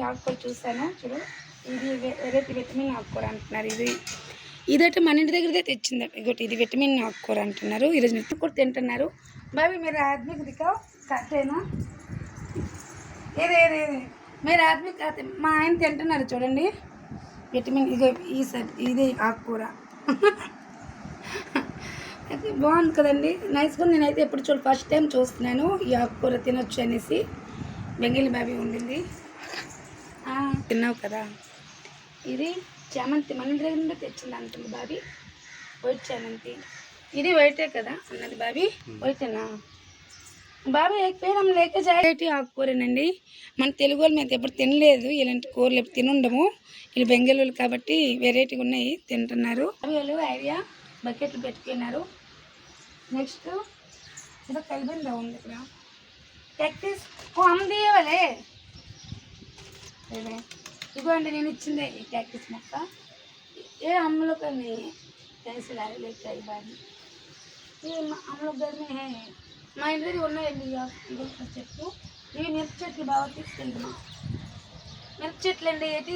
ఈ ఆకుకూర చూశాను. చూడు ఇది వె- వెరైటీ విటమిన్ ఆకుకూర అంటున్నారు. ఇది ఇదైతే మన ఇంటి దగ్గరదే తెచ్చింది. ఇంకోటి ఇది విటమిన్ ఆకుకూర అంటున్నారు. ఈరోజు నెత్తి కూడా తింటున్నారు. బాబీ మీరు ఆద్మీకి దిక్కావు కట్టేనా ఏదే మీరు ఆద్మీ కాదు మా ఆయన తింటున్నారు చూడండి. విటమిన్ ఇగో ఈ సైడ్ ఇది ఆకుకూర. అయితే బాగుంది కదండి. నైస్గా నేనైతే ఎప్పుడు చూడు ఫస్ట్ టైం చూస్తున్నాను ఈ ఆకుకూర తినొచ్చు అనేసి. బెంగిలి బాబీ ఉండింది. తిన్నావు కదా? ఇది చామంతి మన దగ్గర తెచ్చింది అంటుంది బాబి. వైట్ చామంతి. ఇది వైటే కదా అన్నది బాబీ. వైటేనా బాబీ ఎక్కువ లేక జాయిటీ ఆకుకూరేనండి. మన తెలుగు వాళ్ళు మేము ఎప్పుడు తినలేదు. ఇలాంటి కూరలు ఎప్పుడు తినుండము. వీళ్ళు బెంగళూరు కాబట్టి వెరైటీగా ఉన్నాయి తింటున్నారు. అవి వాళ్ళు ఐడియా బకెట్లు పెట్టుకున్నారు. నెక్స్ట్ ఏదో కలిపి ఉంది ఇక్కడ. టెక్టీస్ ఓ అమ్మ తీయవలే. లేదే. ఇదిగో అండి నేను ఇచ్చిందే ఈ ప్రాక్టీస్ మొక్క ఏ అమ్మలో కానీ कैसे ला लेके आई बारी ये म- हम लोग घर में है మా ఇంటి దగ్గర ఉన్నాయండి ఇక ఇగో చెట్టు ఇవి మిరప చెట్లు బాగా తీసుకెళ్తున్నాం మిరప చెట్లు అండి ఏంటి